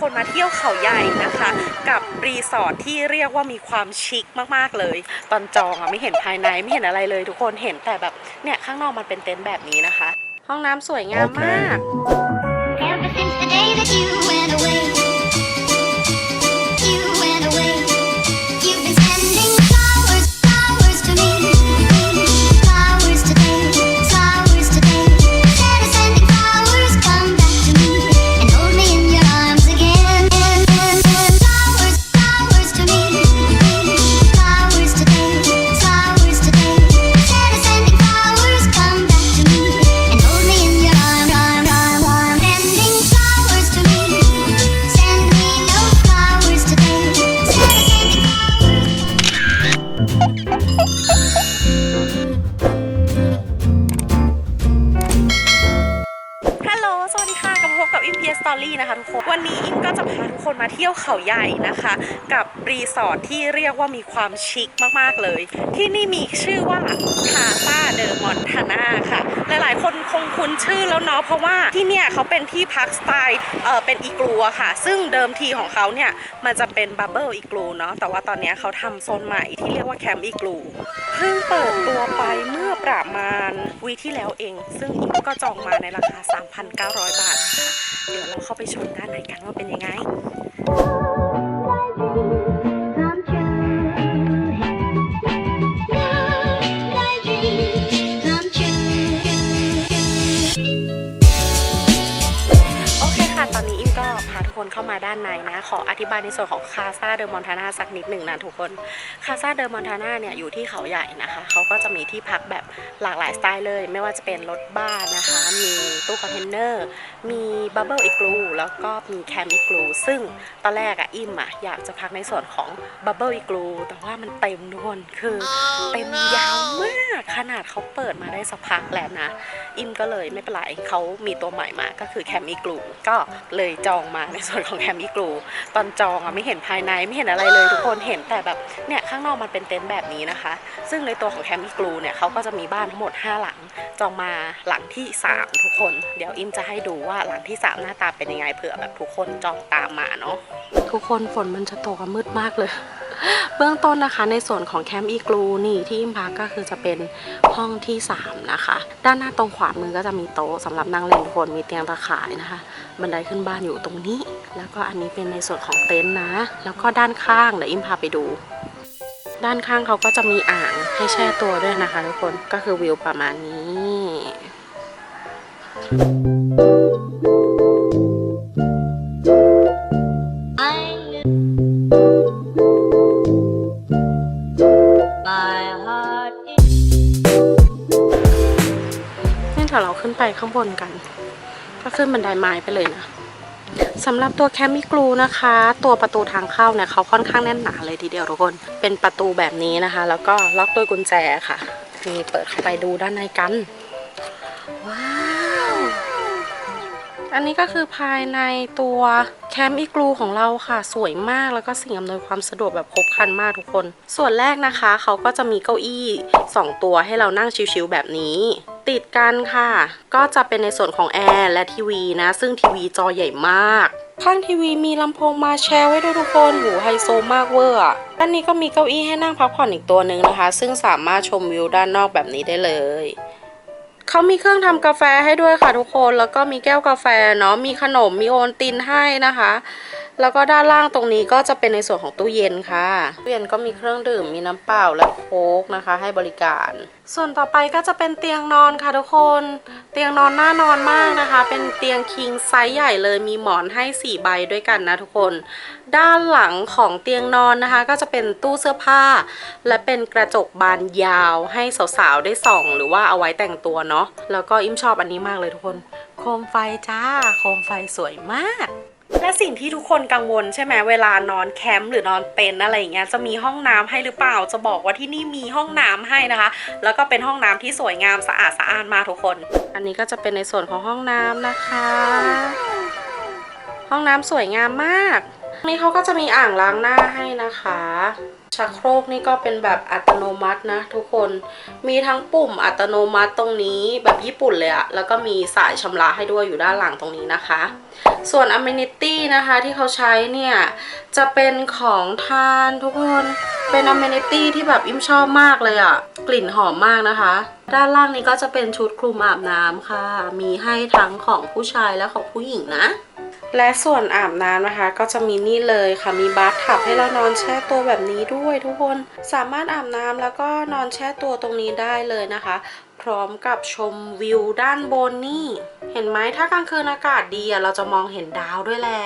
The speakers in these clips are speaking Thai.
คนมาเที่ยวเขาใหญ่นะคะ กับรีสอร์ทที่เรียกว่ามีความชิคมากๆเลย ตอนจองอะไม่เห็นภายในไม่เห็นอะไรเลยทุกคนเห็นแต่แบบเนี่ยข้างนอกมันเป็นเต็นท์แบบนี้นะคะ ห้องน้ำสวยงามมาก Ever since the day that you เขาใหญ่นะคะ กับรีสอร์ทที่เรียกว่ามีความชิคมากๆเลย ที่นี่มีชื่อว่าคาซาเดอร์มอนทาน่าค่ะ หลายๆ คนคงคุ้นชื่อแล้วเนาะเพราะว่าที่เนี่ยเขาเป็นที่พักสไตล์เออเป็นอีกลูอะค่ะ ซึ่งเดิมทีของเขาเนี่ยมันจะเป็นบับเบิลอีกลูเนาะแต่ว่าตอนนี้เขาทำโซนใหม่ที่เรียกว่าแคมป์อีกลูเพิ่งเปิดตัวไปเมื่อประมาณวีที่แล้วเอง ซึ่งก็จองมาในราคา 3,900 บาทนะคะเดี๋ยวเราเข้าไปชมด้านในกันว่าเป็นยังไง คนเข้ามาด้านในนะขออธิบายในส่วนของคาซาเดอมอนทานาสักนิดหนึ่งนะทุกคนคาซาเดอมอนทานาเนี่ยอยู่ที่เขาใหญ่นะคะเขาก็จะมีที่พักแบบหลากหลายสไตล์เลย ไม่ว่าจะเป็นรถบ้านนะคะ มีตู้คอนเทนเนอร์มีบับเบิลอีกลูแล้วก็มีแคมอีกลูซึ่งตอนแรกอะอิมอะอยากจะพักในส่วนของบับเบิลอีกลูแต่ว่ามันเต็มทุกคนคือเต็มยาวมากขนาดเขาเปิดมาได้สักพักแล้วนะ อิมก็เลยไม่เป็นไรเขามีตัวใหม่มาก็คือแคมอีกลูก็เลยจองมาในส่วนของแฮมิกลูตอนจองอะไม่เห็นภายในไม่เห็นอะไรเลยทุกคนเห็นแต่แบบเนี่ยข้างนอกมันเป็นเต็นท์แบบนี้นะคะ ซึ่งในตัวของแฮมิกลูเนี่ยเขาก็จะมีบ้านทั้งหมด 5 หลัง จองมาหลังที่ 3 ทุกคน เดี๋ยวอิมจะให้ดูว่าหลังที่ 3 หน้าตาเป็นยังไงเผื่อแบบทุกคนจองตามมาเนาะทุกคนฝนมันจะตกมืดมากเลย เบื้องต้นนะคะในส่วนของแคมป์อีกลูนี่ที่อิมพักก็คือจะเป็นห้องที่ 3 นะคะ ด้านหน้าตรงขวามือก็จะมีโต๊ะสำหรับนั่งเล่นคนมีเตียงตะข่ายนะคะ บันไดขึ้นบ้านอยู่ตรงนี้ แล้วก็อันนี้เป็นในส่วนของเต็นท์นะ แล้วก็ด้านข้างเดี๋ยวอิมพาไปดู ด้านข้างเขาก็จะมีอ่างให้แช่ตัวด้วยนะคะทุกคนก็คือวิวประมาณนี้ ดี๋ยวเราขึ้นไปข้างบนกัน ก็ขึ้นบันไดไม้ไปเลยนะสำหรับตัวแคมมิกรูนะคะ ตัวประตูทางเข้าเนี่ยเขาค่อนข้างแน่นหนาเลยทีเดียวทุกคน เป็นประตูแบบนี้นะคะ แล้วก็ล็อกด้วยกุญแจค่ะนี่เปิดเข้าไปดูด้านในกัน ว้าว อันนี้ก็คือภายในตัว แคมป์อีกลูของเราค่ะ สวยมากแล้วก็สิ่งอำนวยความสะดวกแบบครบครันมากทุกคน ส่วนแรกนะคะเขาก็จะมีเก้าอี้ 2 ตัวให้เรานั่งชิวๆแบบนี้ ติดกันค่ะ ก็จะเป็นในส่วนของแอร์และทีวีนะ ซึ่งทีวีจอใหญ่มาก ข้างทีวีมีลำโพงมาแชร์ไว้ด้วยทุกคนหูไฮโซมากเวอร์อะด้านนี้ก็มีเก้าอี้ให้นั่งพักผ่อนอีกตัวหนึ่งนะคะ ซึ่งสามารถชมวิวด้านนอกแบบนี้ได้เลย เขามีเครื่องทำกาแฟให้ด้วยค่ะทุกคน แล้วก็มีแก้วกาแฟเนาะ มีขนม มีโอนตินให้นะคะ แล้วก็ด้านล่างตรงนี้ก็จะเป็นในส่วนของตู้เย็นค่ะตู้เย็นก็มีเครื่องดื่มมีน้ำเปล่าและโค้กนะคะ ให้บริการ ส่วนต่อไปก็จะเป็นเตียงนอนค่ะทุกคน เตียงนอนน่านอนมากนะคะ เป็นเตียงคิงไซส์ใหญ่เลยมีหมอนให้ 4 ใบด้วยกันนะทุกคน ด้านหลังของเตียงนอนนะคะ ก็จะเป็นตู้เสื้อผ้า และเป็นกระจกบานยาวให้สาวๆได้ส่อง หรือว่าเอาไว้แต่งตัวเนาะแล้วก็อิมชอบอันนี้มากเลยทุกคน โคมไฟจ้า โคมไฟสวยมาก และสิ่งที่ทุกคนกังวลใช่ไหมเวลานอนแคมป์หรือนอนเต็นอะไรอย่างเงี้ยจะมีห้องน้ำให้หรือเปล่า จะบอกว่าที่นี่มีห้องน้ำให้นะคะ แล้วก็เป็นห้องน้ำที่สวยงามสะอาดสะอ้านมากทุกคน อันนี้ก็จะเป็นในส่วนของห้องน้ำนะคะ ห้องน้ำสวยงามมาก นี่เขาก็จะมีอ่างล้างหน้าให้นะคะชักโครกนี่ก็เป็นแบบอัตโนมัตินะทุกคนมีทั้งปุ่มอัตโนมัติตรงนี้แบบญี่ปุ่นเลยอะแล้วก็มีสายชำระให้ด้วยอยู่ด้านหลังตรงนี้นะคะ ส่วน Amenity นะคะที่เขาใช้เนี่ย จะเป็นของทานทุกคนเป็น Amenity ที่แบบอิ่มชอบมากเลยอะกลิ่นหอมมากนะคะ ด้านล่างนี้ก็จะเป็นชุดคลุมอาบน้ำค่ะ มีให้ทั้งของผู้ชายและของผู้หญิงนะ และส่วนอาบน้ำนะคะ ก็จะมีนี่เลยค่ะมีบาร์ทับให้เรานอนแช่ตัวแบบนี้ด้วยทุกคนสามารถอาบน้ำแล้วก็นอนแช่ตัวตรงนี้ได้เลยนะคะ พร้อมกับชมวิวด้านบนนี่ เห็นไหมถ้ากลางคืนอากาศดีเราจะมองเห็นดาวด้วยแหละ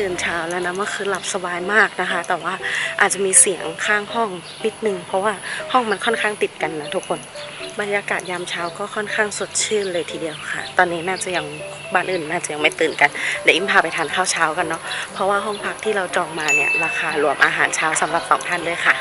ตื่นเช้าแล้วนะเมื่อคืนหลับสบายมากนะคะ แต่ว่าอาจจะมีเสียงข้างห้องนิดนึง เพราะว่าห้องมันค่อนข้างติดกันนะทุกคน บรรยากาศยามเช้าก็ค่อนข้างสดชื่นเลยทีเดียวค่ะ ตอนนี้น่าจะยังบ้านอื่นน่าจะยังไม่ตื่นกัน เดี๋ยวอิมพาไปทานข้าวเช้ากันเนาะ เพราะว่าห้องพักที่เราจองมาเนี่ยราคารวมอาหารเช้าสำหรับสองท่านเลยค่ะ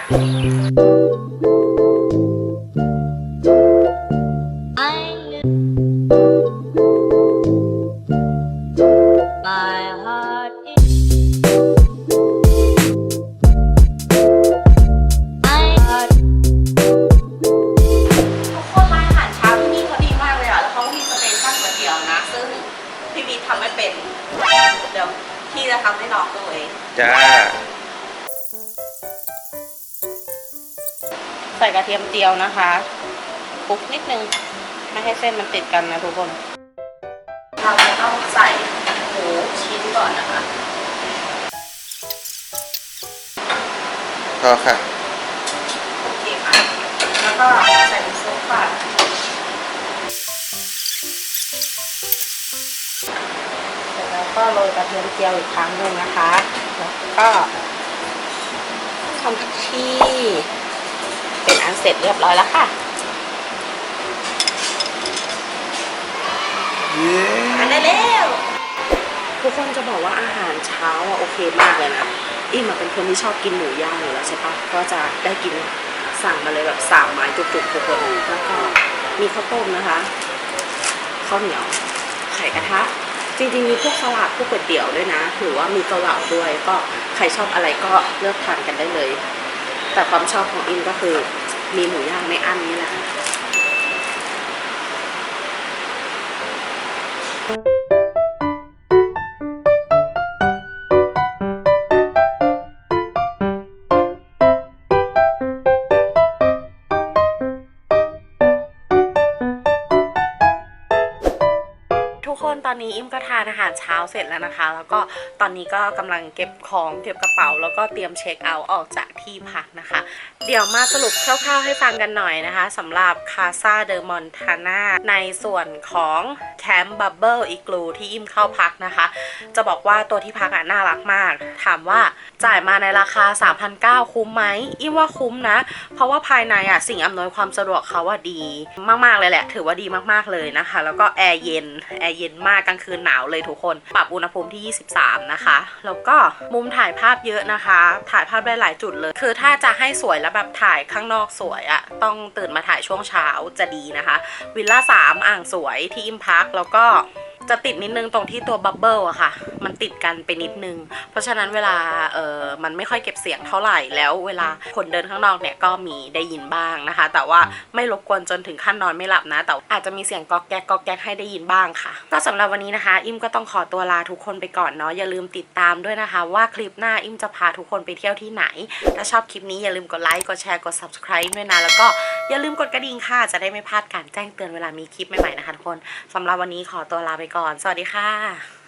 เป็น เดี๋ยวพี่จะทำให้น้องดูเอง จ้า ใส่กระเทียมเจียวนะคะคลุกนิดนึง ไม่ให้เส้นมันติดกันนะทุกคน เราจะต้องใส่หมูชิ้นก่อนนะคะ พอค่ะ โอเคค่ะ แล้วก็ใส่น้ำซุปค่ะ ก็โรยกระเทียมเจียวอีกครั้งหนึ่งนะคะ แล้วก็ทำผักชีเป็นอันเสร็จเรียบร้อยแล้วค่ะเย้ทานได้แล้วทุกคนจะบอกว่าอาหารเช้าอะโอเคมากเลยนะอิมอะเป็นคนที่ชอบกินหมูย่างอยู่แล้วใช่ปะก็จะได้กินสั่งมาเลยแบบสามไม้จุกๆทุกคนแล้วก็มีข้าวต้มนะคะข้าวเหนียวไข่กระทะ จริงๆมีพวกสลัดพวกก๋วยเตี๋ยวด้วยนะ หรือว่ามีเกาเหลาด้วยก็ใครชอบอะไรก็เลือกทานกันได้เลย แต่ความชอบของอินก็คือมีหมูย่างไม่อั้นนี่แหละ อนนี้อิมก็ทานอาหารเช้าเสร็จแล้วนะคะ แล้วก็ตอนนี้ก็กำลังเก็บของเก็บกระเป๋า แล้วก็เตรียมเช็คเอาท์ออกจากที่พักนะคะ เดี๋ยวมาสรุปคร่าวๆให้ฟังกันหน่อยนะคะสำหรับคาซาเดอมอนทานาในส่วนของแคมป์บับเบิลอีกลูที่อิมเข้าพักนะคะ จะบอกว่าตัวที่พักอะน่ารักมาก ถามว่าจ่ายมาในราคา 3,900 คุ้มไหมอิมว่าคุ้มนะ เพราะว่าภายในอะสิ่งอำนวยความสะดวกเขาว่าดี มากๆเลยแหละ ถือว่าดีมากๆเลยนะคะ แล้วก็แอร์เย็นแอร์เย็นมากกลางคืนหนาวเลยทุกคน ปรับอุณหภูมิที่ 23 นะคะ แล้วก็มุมถ่ายภาพเยอะนะคะ ถ่ายภาพได้หลายจุดเลย คือถ้าจะให้สวยแล้วแบบถ่ายข้างนอกสวยอะต้องตื่นมาถ่ายช่วงเช้าจะดีนะคะ วิลล่า3อ่างสวยที่อิมพักแล้วก็ จะติดนิดนึงตรงที่ตัวบับเบิลอะค่ะ มันติดกันไปนิดนึง เพราะฉะนั้นเวลาเออมันไม่ค่อยเก็บเสียงเท่าไหร่แล้วเวลาคนเดินข้างนอกเนี่ยก็มีได้ยินบ้างนะคะ แต่ว่าไม่รบกวนจนถึงขั้นนอนไม่หลับนะ แต่อาจจะมีเสียงก๊อกแก๊กก๊อกแก๊กให้ได้ยินบ้างค่ะ ก็สำหรับวันนี้นะคะ อิมก็ต้องขอตัวลาทุกคนไปก่อนเนาะอย่าลืมติดตามด้วยนะคะ ว่าคลิปหน้าอิมจะพาทุกคนไปเที่ยวที่ไหน ถ้าชอบคลิปนี้อย่าลืมกดไลค์กดแชร์กด subscribe ด้วยนะแล้วก็อย่าลืมกดกระดิ่งค่ะจะได้ไม่พลาดการแจ้งเตือนเวลามีคลิปใหม่ๆนะคะทุกคนสำหรับวันนี้ขอตัวลาไปก่อน สวัสดีค่ะ